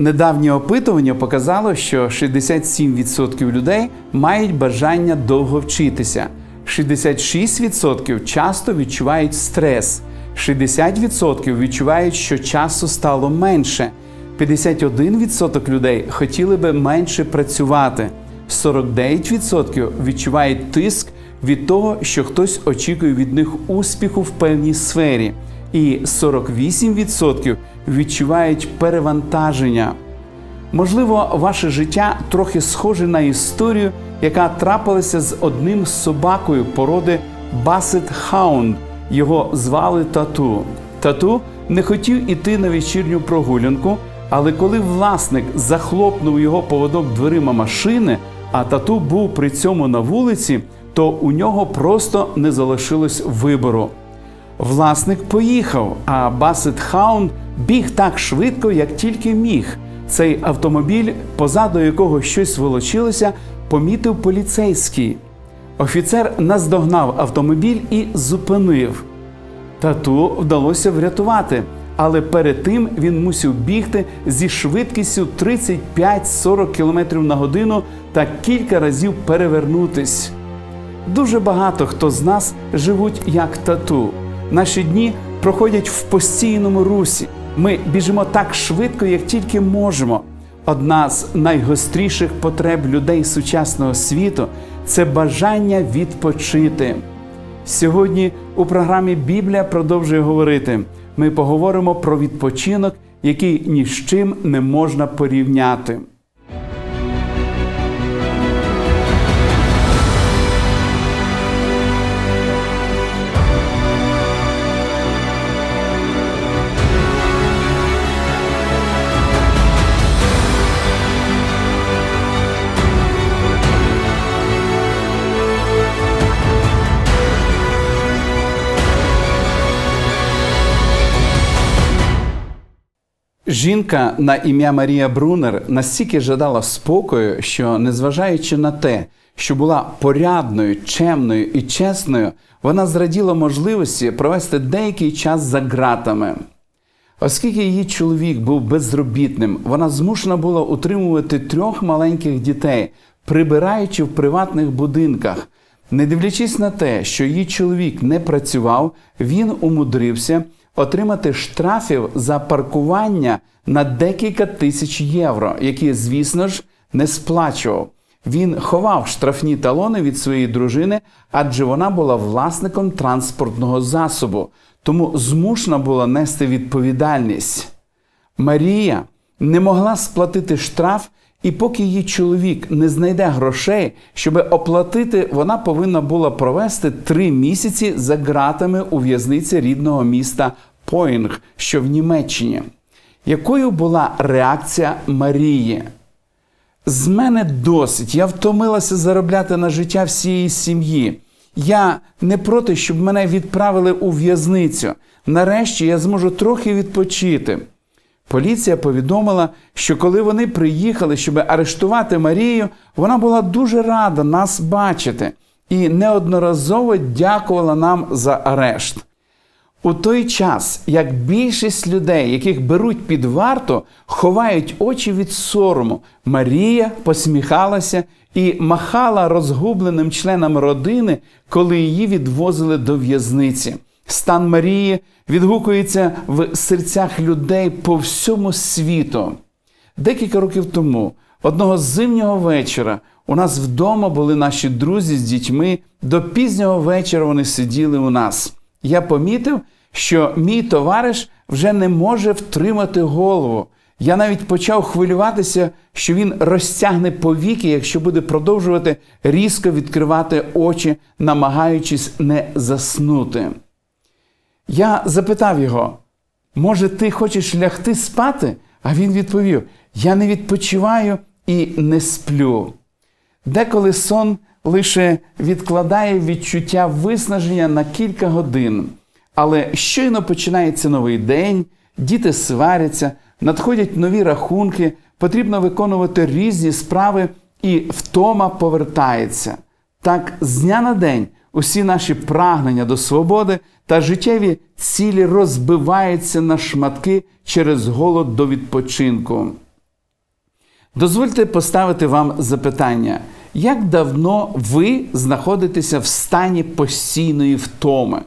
Недавнє опитування показало, що 67% людей мають бажання довго вчитися, 66% часто відчувають стрес, 60% відчувають, що часу стало менше, 51% людей хотіли би менше працювати, 49% відчувають тиск від того, що хтось очікує від них успіху в певній сфері, і 48% відчувають перевантаження. Можливо, ваше життя трохи схоже на історію, яка трапилася з одним собакою породи Басет Хаунд. Його звали Тату. Тату не хотів іти на вечірню прогулянку, але коли власник захлопнув його поводок дверима машини, а тату був при цьому на вулиці, то у нього просто не залишилось вибору. Власник поїхав, а Басет Хаунд біг так швидко, як тільки міг. Цей автомобіль, позаду якого щось волочилося, помітив поліцейський. Офіцер наздогнав автомобіль і зупинив. Тату вдалося врятувати, але перед тим він мусив бігти зі швидкістю 35-40 км на годину та кілька разів перевернутись. Дуже багато хто з нас живуть як тату. Наші дні проходять в постійному русі. Ми біжимо так швидко, як тільки можемо. Одна з найгостріших потреб людей сучасного світу це бажання відпочити. Сьогодні у програмі Біблія продовжує говорити. Ми поговоримо про відпочинок, який ні з чим не можна порівняти. Жінка на ім'я Марія Брунер настільки жадала спокою, що, незважаючи на те, що була порядною, чемною і чесною, вона зраділа можливості провести деякий час за ґратами. Оскільки її чоловік був безробітним, вона змушена була утримувати трьох маленьких дітей, прибираючи в приватних будинках. Не дивлячись на те, що її чоловік не працював, він умудрився отримати штрафів за паркування на декілька тисяч євро, які, звісно ж, не сплачував. Він ховав штрафні талони від своєї дружини, адже вона була власником транспортного засобу, тому змушена була нести відповідальність. Марія не могла сплатити штраф, і поки її чоловік не знайде грошей, щоб оплатити, вона повинна була провести три місяці за ґратами у в'язниці рідного міста Поїнг, що в Німеччині. Якою була реакція Марії? З мене досить. Я втомилася заробляти на життя всієї сім'ї. Я не проти, щоб мене відправили у в'язницю. Нарешті я зможу трохи відпочити. Поліція повідомила, що коли вони приїхали, щоб арештувати Марію, вона була дуже рада нас бачити і неодноразово дякувала нам за арешт. У той час, як більшість людей, яких беруть під варту, ховають очі від сорому, Марія посміхалася і махала розгубленим членам родини, коли її відвозили до в'язниці. Стан Марії відгукується в серцях людей по всьому світу. Декілька років тому, одного зимнього вечора, у нас вдома були наші друзі з дітьми. До пізнього вечора вони сиділи у нас. Я помітив, що мій товариш вже не може втримати голову. Я навіть почав хвилюватися, що він розтягне повіки, якщо буде продовжувати різко відкривати очі, намагаючись не заснути. Я запитав його, може, ти хочеш лягти спати? А він відповів: Я не відпочиваю і не сплю. Деколи сон лише відкладає відчуття виснаження на кілька годин. Але щойно починається новий день, діти сваряться, надходять нові рахунки, потрібно виконувати різні справи, і втома повертається. Так, з дня на день усі наші прагнення до свободи та життєві цілі розбиваються на шматки через голод до відпочинку. Дозвольте поставити вам запитання, як давно ви знаходитеся в стані постійної втоми?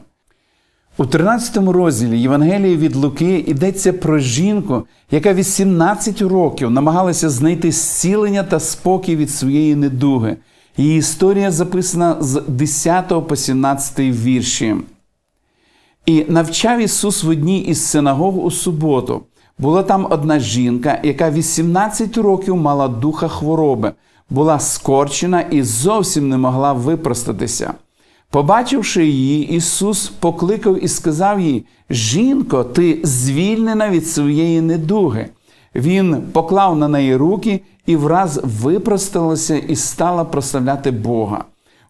У 13 розділі Євангелії від Луки йдеться про жінку, яка 18 років намагалася знайти зцілення та спокій від своєї недуги. Її історія записана з 10 по 17 вірші. І навчав Ісус в одній із синагог у суботу. Була там одна жінка, яка 18 років мала духа хвороби, була скорчена і зовсім не могла випростатися. Побачивши її, Ісус покликав і сказав їй: Жінко, ти звільнена від своєї недуги. Він поклав на неї руки і враз випросталася і стала прославляти Бога.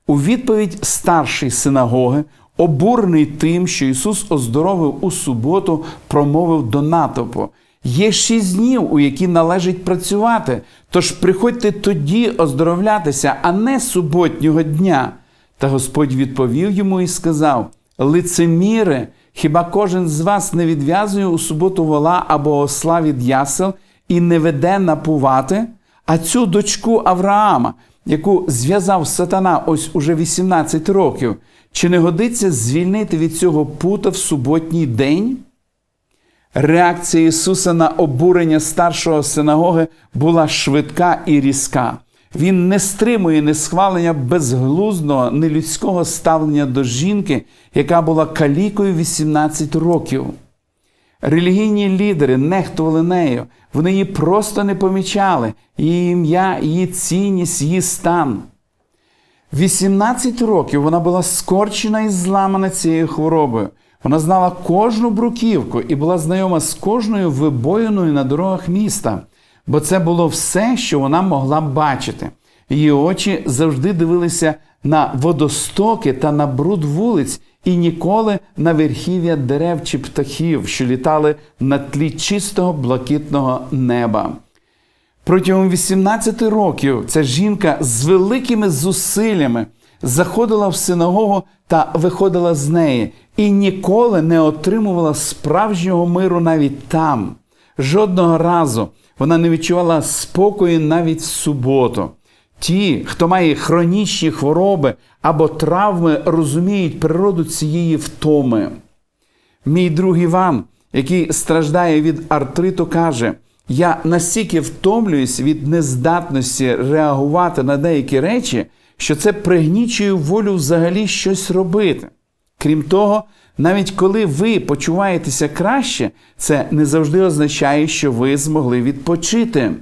У відповідь старший синагоги, обурений тим, що Ісус оздоровив у суботу, промовив до натовпу. Є шість днів, у які належить працювати, тож приходьте тоді оздоровлятися, а не суботнього дня. Та Господь відповів йому і сказав: Лицеміре, хіба кожен з вас не відв'язує у суботу вола або осла від ясел і не веде напувати? А цю дочку Авраама, яку зв'язав сатана ось уже 18 років, чи не годиться звільнити від цього пута в суботній день? Реакція Ісуса на обурення старшого синагоги була швидка і різка. Він не стримує несхвалення безглуздого, нелюдського ставлення до жінки, яка була калікою 18 років. Релігійні лідери нехтували нею, вони її просто не помічали, її ім'я, її цінність, її стан. 18 років вона була скорчена і зламана цією хворобою. Вона знала кожну бруківку і була знайома з кожною вибоїною на дорогах міста, бо це було все, що вона могла бачити. Її очі завжди дивилися на водостоки та на бруд вулиць і ніколи на верхів'я дерев чи птахів, що літали на тлі чистого блакитного неба. Протягом 18 років ця жінка з великими зусиллями заходила в синагогу та виходила з неї, і ніколи не отримувала справжнього миру навіть там. Жодного разу вона не відчувала спокою навіть в суботу. Ті, хто має хронічні хвороби або травми, розуміють природу цієї втоми. Мій друг Іван, який страждає від артриту, каже: я настільки втомлююсь від нездатності реагувати на деякі речі, що це пригнічує волю взагалі щось робити. Крім того, навіть коли ви почуваєтеся краще, це не завжди означає, що ви змогли відпочити.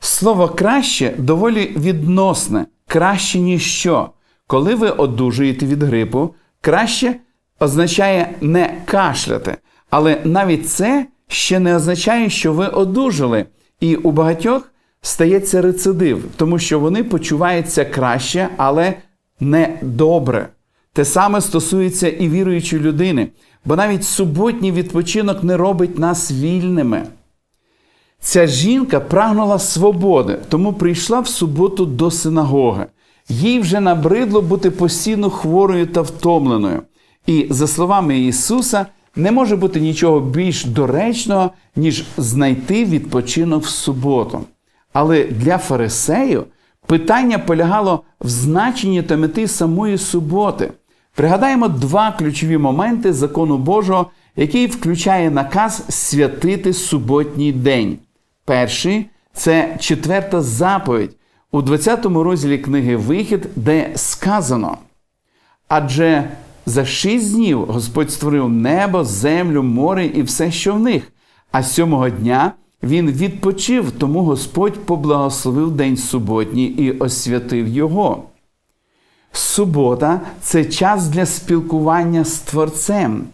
Слово краще доволі відносне, краще ніж що. Коли ви одужуєте від грипу, краще означає не кашляти. Але навіть це ще не означає, що ви одужали. І у багатьох стається рецидив, тому що вони почуваються краще, але не добре. Те саме стосується і віруючої людини, бо навіть суботній відпочинок не робить нас вільними. Ця жінка прагнула свободи, тому прийшла в суботу до синагоги. Їй вже набридло бути постійно хворою та втомленою. І, за словами Ісуса, не може бути нічого більш доречного, ніж знайти відпочинок в суботу. Але для фарисею питання полягало в значенні та мети самої суботи. Пригадаємо два ключові моменти закону Божого, який включає наказ святити суботній день. Перший це четверта заповідь у 20 розділі книги Вихід, де сказано. Адже за шість днів Господь створив небо, землю, море і все, що в них, а сьомого дня він відпочив, тому Господь поблагословив день суботній і освятив його. Субота це час для спілкування з Творцем.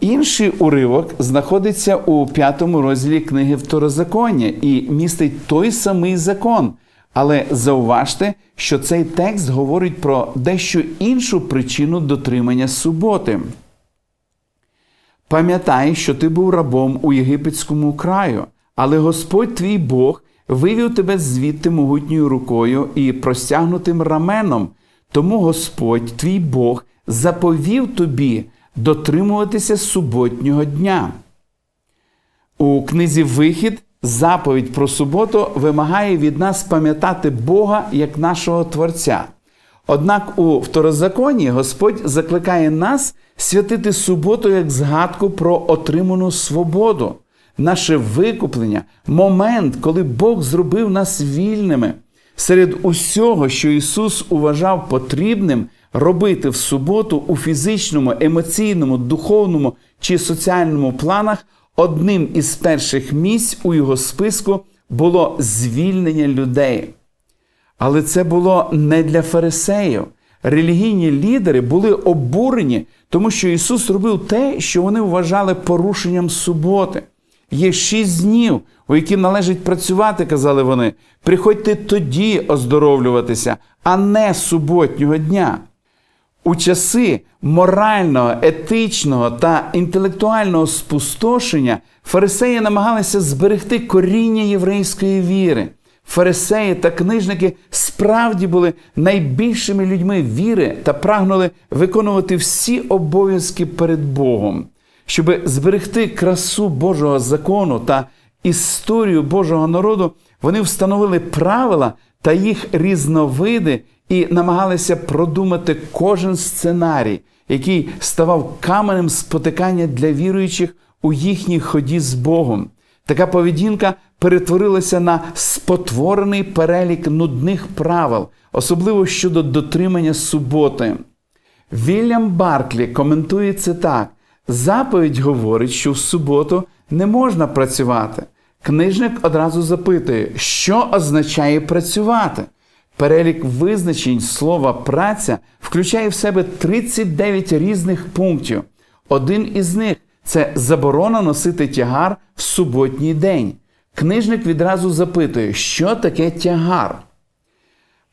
Інший уривок знаходиться у п'ятому розділі книги Второзаконня і містить той самий закон. Але зауважте, що цей текст говорить про дещо іншу причину дотримання суботи. Пам'ятай, що ти був рабом у єгипетському краю, але Господь твій Бог вивів тебе звідти могутньою рукою і простягнутим раменом. Тому Господь твій Бог заповів тобі дотримуватися суботнього дня. У книзі Вихід Заповідь про суботу вимагає від нас пам'ятати Бога як нашого Творця. Однак у второзаконні Господь закликає нас святити суботу як згадку про отриману свободу, наше викуплення, момент, коли Бог зробив нас вільними. Серед усього, що Ісус уважав потрібним робити в суботу у фізичному, емоційному, духовному чи соціальному планах, одним із перших місць у його списку було звільнення людей. Але це було не для фарисеїв. Релігійні лідери були обурені, тому що Ісус робив те, що вони вважали порушенням суботи. Є шість днів, у які належить працювати, казали вони. Приходьте тоді оздоровлюватися, а не суботнього дня. У часи морального, етичного та інтелектуального спустошення фарисеї намагалися зберегти коріння єврейської віри. Фарисеї та книжники справді були найбільшими людьми віри та прагнули виконувати всі обов'язки перед Богом, щоб зберегти красу Божого закону та історію Божого народу. Вони встановили правила та їх різновиди і намагалися продумати кожен сценарій, який ставав каменем спотикання для віруючих у їхній ході з Богом. Така поведінка перетворилася на спотворений перелік нудних правил, особливо щодо дотримання суботи. Вільям Барклі коментує це так: заповідь говорить, що в суботу не можна працювати. Книжник одразу запитує, що означає працювати. Перелік визначень слова праця включає в себе 39 різних пунктів. Один із них це заборона носити тягар в суботній день. Книжник відразу запитує, що таке тягар.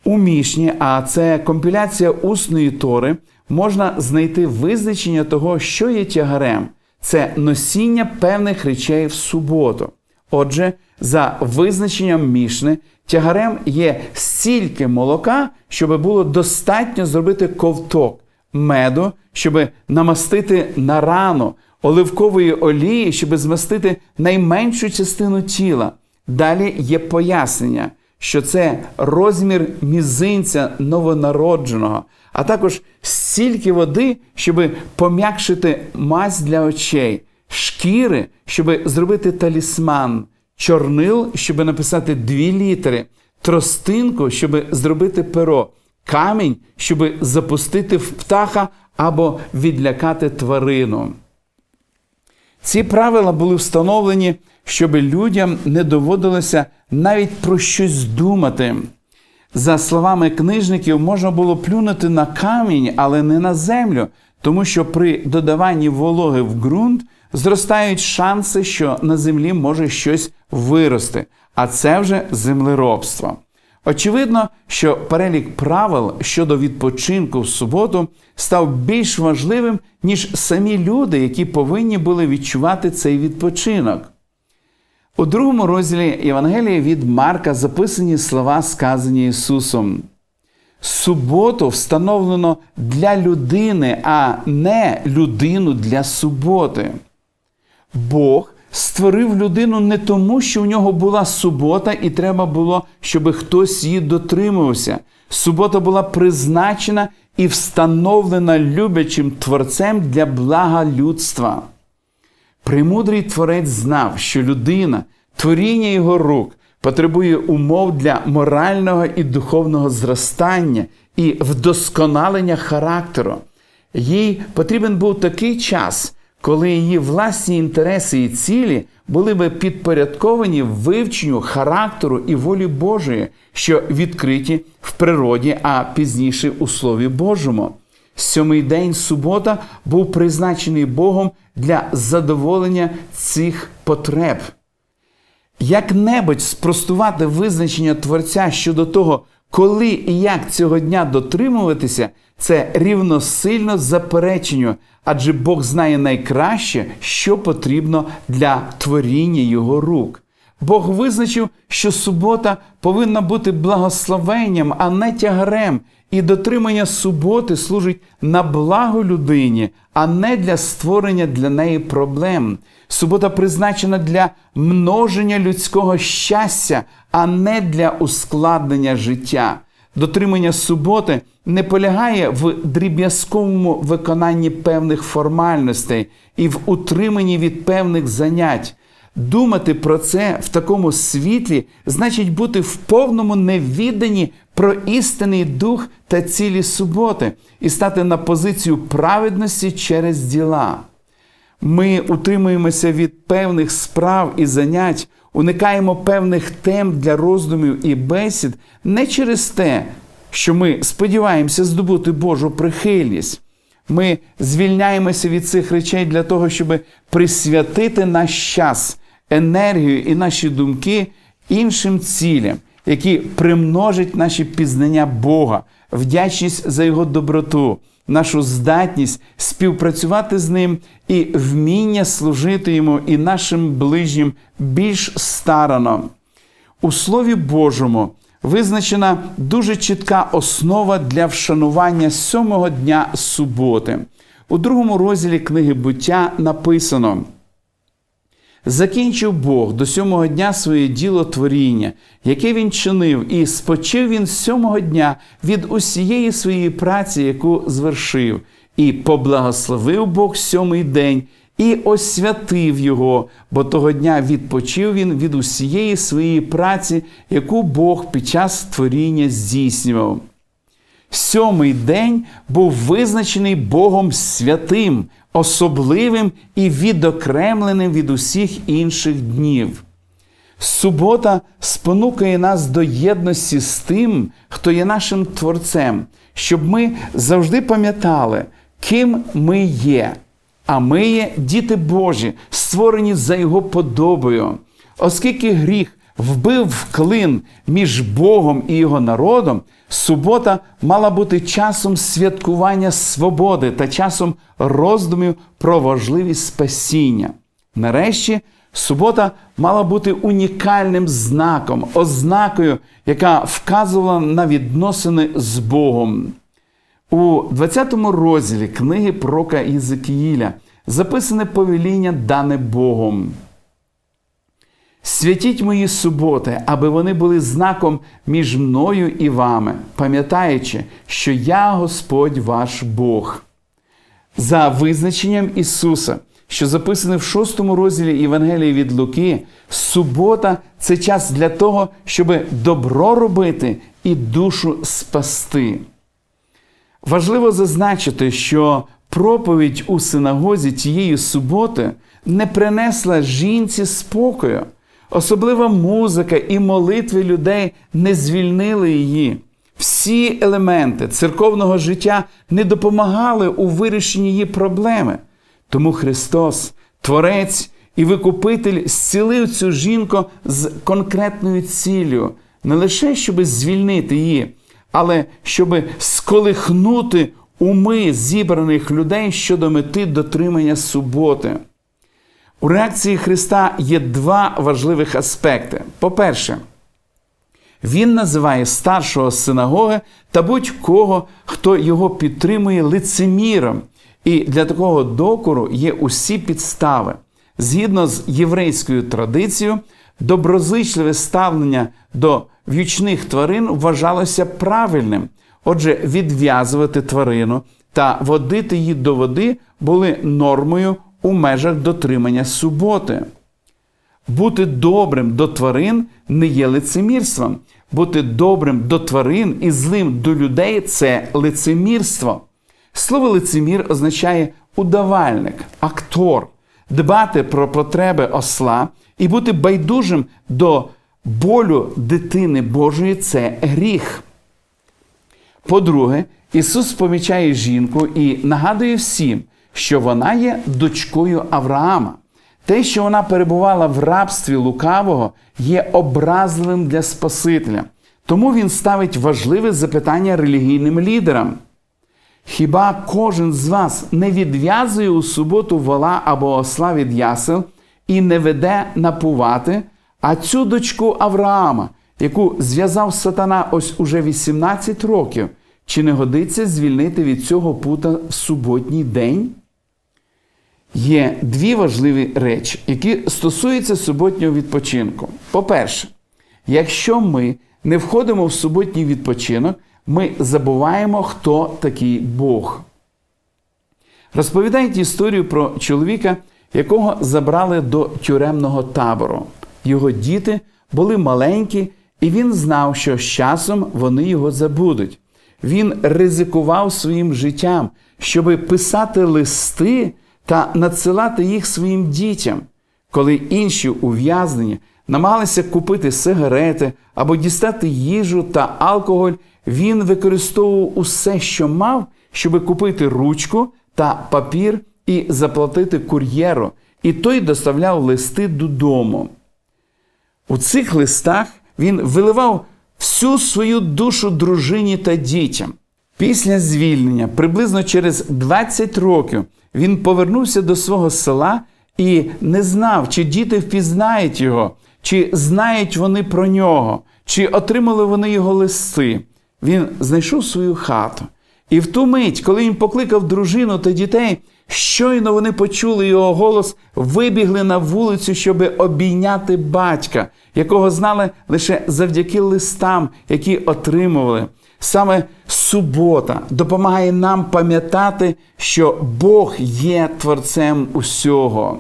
У Мішні, а це компіляція усної тори, можна знайти визначення того, що є тягарем. Це носіння певних речей в суботу. Отже, за визначенням Мішни, тягарем є стільки молока, щоб було достатньо зробити ковток, меду, щоб намастити на рану, оливкової олії, щоб змастити найменшу частину тіла. Далі є пояснення, що це розмір мізинця новонародженого, а також стільки води, щоб пом'якшити мазь для очей, шкіри, щоб зробити талісман, чорнил, щоб написати дві літери, тростинку, щоб зробити перо, камінь, щоб запустити в птаха або відлякати тварину. Ці правила були встановлені, щоб людям не доводилося навіть про щось думати. За словами книжників, можна було плюнути на камінь, але не на землю, тому що при додаванні вологи в ґрунт зростають шанси, що на землі може щось вирости, а це вже землеробство. Очевидно, що перелік правил щодо відпочинку в суботу став більш важливим, ніж самі люди, які повинні були відчувати цей відпочинок. У другому розділі Євангелія від Марка записані слова, сказані Ісусом. Суботу встановлено для людини, а не людину для суботи. Бог створив людину не тому, що в нього була субота, і треба було, щоб хтось її дотримувався. Субота була призначена і встановлена люблячим творцем для блага людства. Премудрий творець знав, що людина, творіння його рук, потребує умов для морального і духовного зростання і вдосконалення характеру. Їй потрібен був такий час, коли її власні інтереси і цілі були би підпорядковані вивченню характеру і волі Божої, що відкриті в природі, а пізніше у Слові Божому. Сьомий день субота був призначений Богом для задоволення цих потреб. Як-небудь спростувати визначення Творця щодо того, коли і як цього дня дотримуватися, це рівносильно запереченню, адже Бог знає найкраще, що потрібно для творіння Його рук. Бог визначив, що субота повинна бути благословенням, а не тягарем, і дотримання суботи служить на благо людині, а не для створення для неї проблем. Субота призначена для множення людського щастя, а не для ускладнення життя. Дотримання суботи не полягає в дріб'язковому виконанні певних формальностей і в утриманні від певних занять. Думати про це в такому світлі значить бути в повному невіданні про істинний дух та цілі суботи і стати на позицію праведності через діла. Ми утримуємося від певних справ і занять, уникаємо певних тем для роздумів і бесід не через те, що ми сподіваємося здобути Божу прихильність. Ми звільняємося від цих речей для того, щоб присвятити наш час, енергію і наші думки іншим цілям, які примножать наші пізнання Бога, вдячність за Його доброту, нашу здатність співпрацювати з ним і вміння служити йому і нашим ближнім більш старано. У Слові Божому визначена дуже чітка основа для вшанування сьомого дня суботи. У другому розділі книги буття написано. Закінчив Бог до сьомого дня своє діло творіння, яке він чинив, і спочив він сьомого дня від усієї своєї праці, яку звершив, і поблагословив Бог сьомий день і освятив його, бо того дня відпочив він від усієї своєї праці, яку Бог під час творіння здійснював. Сьомий день був визначений Богом святим, особливим і відокремленим від усіх інших днів. Субота спонукає нас до єдності з тим, хто є нашим Творцем, щоб ми завжди пам'ятали, ким ми є. А ми є діти Божі, створені за Його подобою. Оскільки гріх вбив клин між Богом і його народом, субота мала бути часом святкування свободи та часом роздумів про важливість спасіння. Нарешті, субота мала бути унікальним знаком, ознакою, яка вказувала на відносини з Богом. У 20 розділі книги пророка Єзекіїля записане повеління дане Богом. Святіть мої суботи, аби вони були знаком між мною і вами, пам'ятаючи, що я Господь ваш Бог. За визначенням Ісуса, що записане в шостому розділі Євангелії від Луки, субота це час для того, щоб добро робити і душу спасти. Важливо зазначити, що проповідь у синагозі тієї суботи не принесла жінці спокою. Особлива музика і молитви людей не звільнили її. Всі елементи церковного життя не допомагали у вирішенні її проблеми. Тому Христос, Творець і Викупитель, зцілив цю жінку з конкретною ціллю, не лише щоб звільнити її, але щоб сколихнути уми зібраних людей щодо мети дотримання суботи. У реакції Христа є два важливих аспекти. По-перше, Він називає старшого синагоги та будь-кого, хто його підтримує лицеміром. І для такого докору є усі підстави. Згідно з єврейською традицією, доброзичливе ставлення до в'ючних тварин вважалося правильним. Отже, відв'язувати тварину та водити її до води були нормою у межах дотримання суботи. Бути добрим до тварин не є лицемірством. Бути добрим до тварин і злим до людей це лицемірство. Слово лицемір означає удавальник, актор, дбати про потреби осла і бути байдужим до болю дитини Божої це гріх. По-друге, Ісус помічає жінку і нагадує всім, що вона є дочкою Авраама. Те, що вона перебувала в рабстві лукавого, є образливим для Спасителя. Тому він ставить важливе запитання релігійним лідерам. Хіба кожен з вас не відв'язує у суботу вола або осла від ясел і не веде напувати, а цю дочку Авраама, яку зв'язав сатана ось уже 18 років, чи не годиться звільнити від цього пута в суботній день? Є дві важливі речі, які стосуються суботнього відпочинку. По-перше, якщо ми не входимо в суботній відпочинок, ми забуваємо, хто такий Бог. Розповідають історію про чоловіка, якого забрали до тюремного табору. Його діти були маленькі, і він знав, що з часом вони його забудуть. Він ризикував своїм життям, щоби писати листи та надсилати їх своїм дітям. Коли інші ув'язнені намагалися купити сигарети або дістати їжу та алкоголь, він використовував усе, що мав, щоби купити ручку та папір і заплатити кур'єру, і той доставляв листи додому. У цих листах він виливав всю свою душу дружині та дітям. Після звільнення, приблизно через 20 років, він повернувся до свого села і не знав, чи діти впізнають його, чи знають вони про нього, чи отримали вони його листи. Він знайшов свою хату. І в ту мить, коли він покликав дружину та дітей, щойно вони почули його голос, вибігли на вулицю, щоб обійняти батька, якого знали лише завдяки листам, які отримували. Саме субота допомагає нам пам'ятати, що Бог є творцем усього.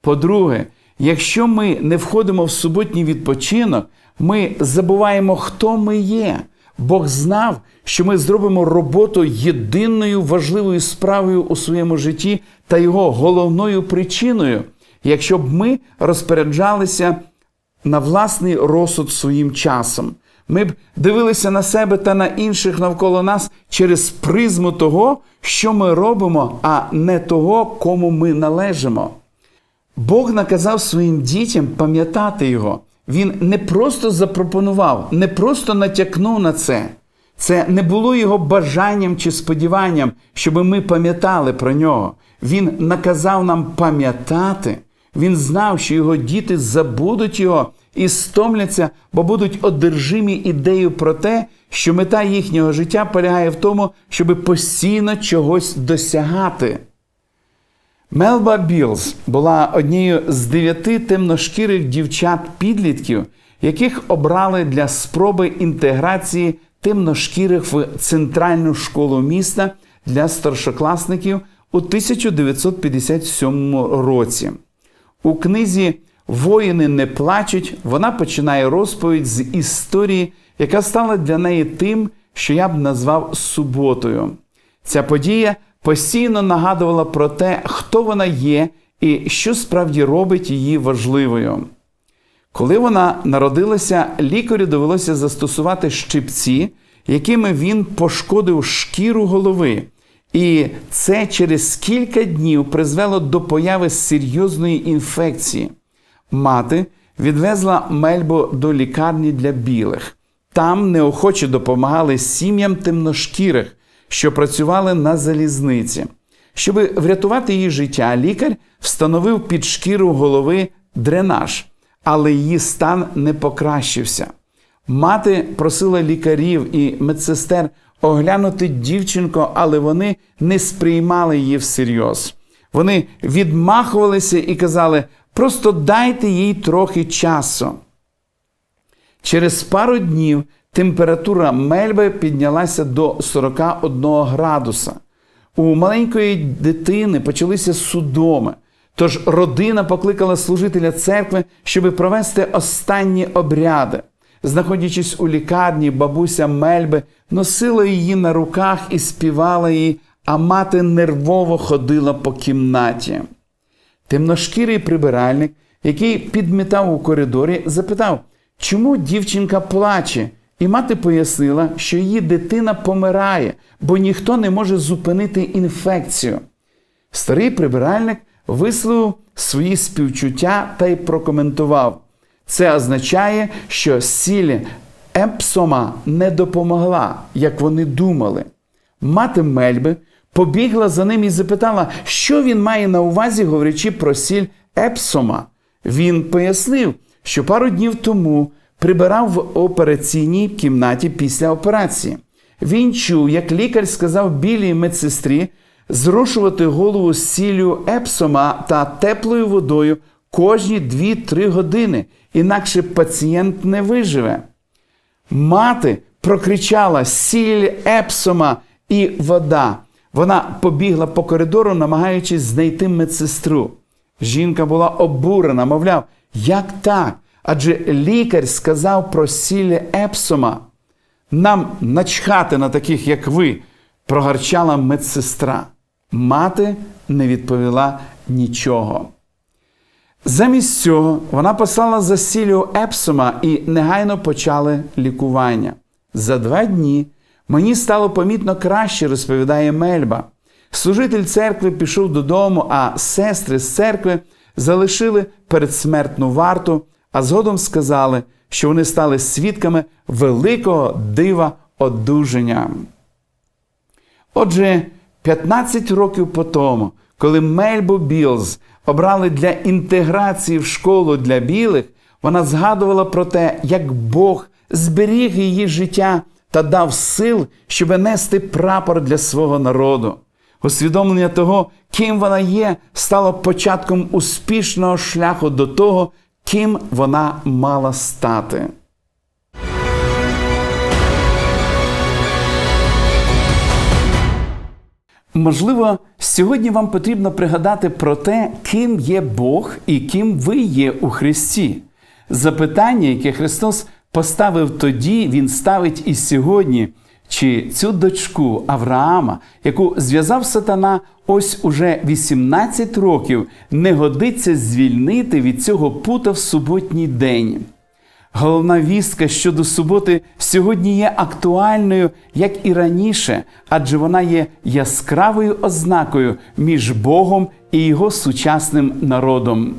По-друге, якщо ми не входимо в суботній відпочинок, ми забуваємо, хто ми є. Бог знав, що ми зробимо роботу єдиною важливою справою у своєму житті та його головною причиною, якщо б ми розпоряджалися на власний розсуд своїм часом. Ми б дивилися на себе та на інших навколо нас через призму того, що ми робимо, а не того, кому ми належимо. Бог наказав своїм дітям пам'ятати його. Він не просто запропонував, не просто натякнув на це. Це не було його бажанням чи сподіванням, щоб ми пам'ятали про нього. Він наказав нам пам'ятати. Він знав, що його діти забудуть його і стомляться, бо будуть одержимі ідеєю про те, що мета їхнього життя полягає в тому, щоб постійно чогось досягати. Мелба Білз була однією з дев'яти темношкірих дівчат-підлітків, яких обрали для спроби інтеграції темношкірих в центральну школу міста для старшокласників у 1957 році. У книзі Воїни не плачуть вона починає розповідь з історії, яка стала для неї тим, що я б назвав суботою. Ця подія постійно нагадувала про те, хто вона є і що справді робить її важливою. Коли вона народилася, лікарю довелося застосувати щипці, якими він пошкодив шкіру голови. І це через кілька днів призвело до появи серйозної інфекції. Мати відвезла Мельбо до лікарні для білих. Там неохоче допомагали сім'ям темношкірих, що працювали на залізниці. Щоб врятувати її життя, лікар встановив під шкіру голови дренаж, але її стан не покращився. Мати просила лікарів і медсестер оглянути дівчинку, але вони не сприймали її всерйоз. Вони відмахувалися і казали: просто дайте їй трохи часу. Через пару днів температура Мельби піднялася до 41 градуса. У маленької дитини почалися судоми. Тож родина покликала служителя церкви, щоб провести останні обряди. Знаходячись у лікарні, бабуся Мельби носила її на руках і співала їй, а мати нервово ходила по кімнаті. Темношкірий прибиральник, який підмітав у коридорі, запитав, чому дівчинка плаче, і мати пояснила, що її дитина помирає, бо ніхто не може зупинити інфекцію. Старий прибиральник висловив свої співчуття та й прокоментував. Це означає, що сіль Епсома не допомогла, як вони думали. Мати Мельби побігла за ним і запитала, що він має на увазі, говорячи про сіль Епсома. Він пояснив, що пару днів тому прибирав в операційній кімнаті після операції. Він чув, як лікар сказав білій медсестрі зрушувати голову з сіллю епсома та теплою водою кожні 2-3 години, інакше пацієнт не виживе. Мати прокричала сіль епсома і вода. Вона побігла по коридору, намагаючись знайти медсестру. Жінка була обурена, мовляв, як так? Адже лікар сказав про сіль епсома. Нам начхати на таких, як ви, прогарчала медсестра. Мати не відповіла нічого. Замість цього вона послала за сіллю Епсома і негайно почали лікування. За два дні мені стало помітно краще, розповідає Мельба. Служитель церкви пішов додому, а сестри з церкви залишили передсмертну варту, а згодом сказали, що вони стали свідками великого дива одужання. Отже, 15 років по тому, коли Мельбу Білз обрали для інтеграції в школу для білих, вона згадувала про те, як Бог зберіг її життя та дав сил, щоб нести прапор для свого народу. Усвідомлення того, ким вона є, стало початком успішного шляху до того, ким вона мала стати. Можливо, сьогодні вам потрібно пригадати про те, ким є Бог і ким ви є у Христі. Запитання, яке Христос поставив тоді, Він ставить і сьогодні. Чи цю дочку Авраама, яку зв'язав сатана ось уже 18 років, не годиться звільнити від цього пута в суботній день? Головна вістка щодо суботи сьогодні є актуальною, як і раніше, адже вона є яскравою ознакою між Богом і його сучасним народом.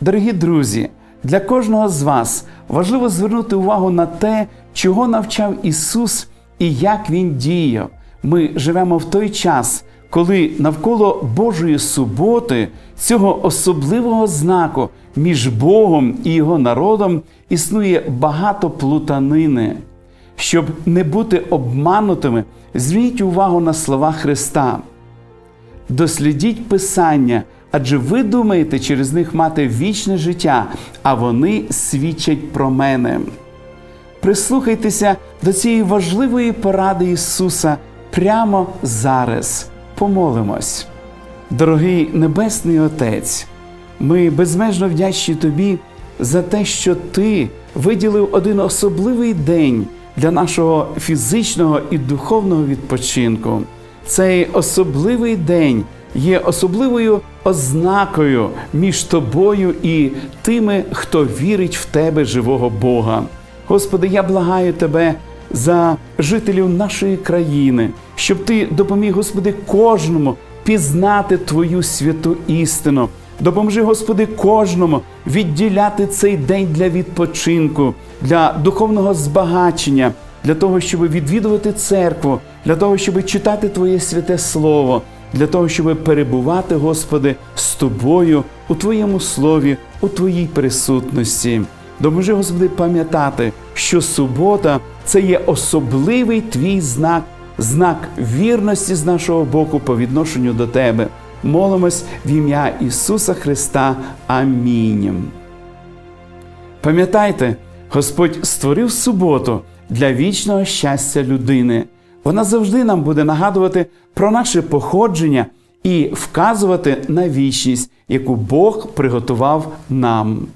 Дорогі друзі, для кожного з вас важливо звернути увагу на те, чого навчав Ісус і як Він діяв. Ми живемо в той час, коли навколо Божої суботи, цього особливого знаку між Богом і Його народом існує багато плутанини. Щоб не бути обманутими, зверніть увагу на слова Христа. Дослідіть Писання, адже ви думаєте через них мати вічне життя, а вони свідчать про мене. Прислухайтеся до цієї важливої поради Ісуса прямо зараз. Помолимось. Дорогий Небесний Отець, ми безмежно вдячні Тобі за те, що Ти виділив один особливий день для нашого фізичного і духовного відпочинку. Цей особливий день є особливою ознакою між тобою і тими, хто вірить в Тебе, живого Бога. Господи, я благаю Тебе за жителів нашої країни, щоб Ти допоміг, Господи, кожному пізнати Твою святу істину. Допоможи, Господи, кожному відділяти цей день для відпочинку, для духовного збагачення, для того, щоб відвідувати церкву, для того, щоб читати Твоє святе Слово, для того, щоб перебувати, Господи, з Тобою у Твоєму слові, у Твоїй присутності. Допоможи, Господи, пам'ятати, що субота це є особливий твій знак, знак вірності з нашого боку по відношенню до Тебе. Молимось в ім'я Ісуса Христа. Амінь. Пам'ятайте, Господь створив суботу для вічного щастя людини. Вона завжди нам буде нагадувати про наше походження і вказувати на вічність, яку Бог приготував нам.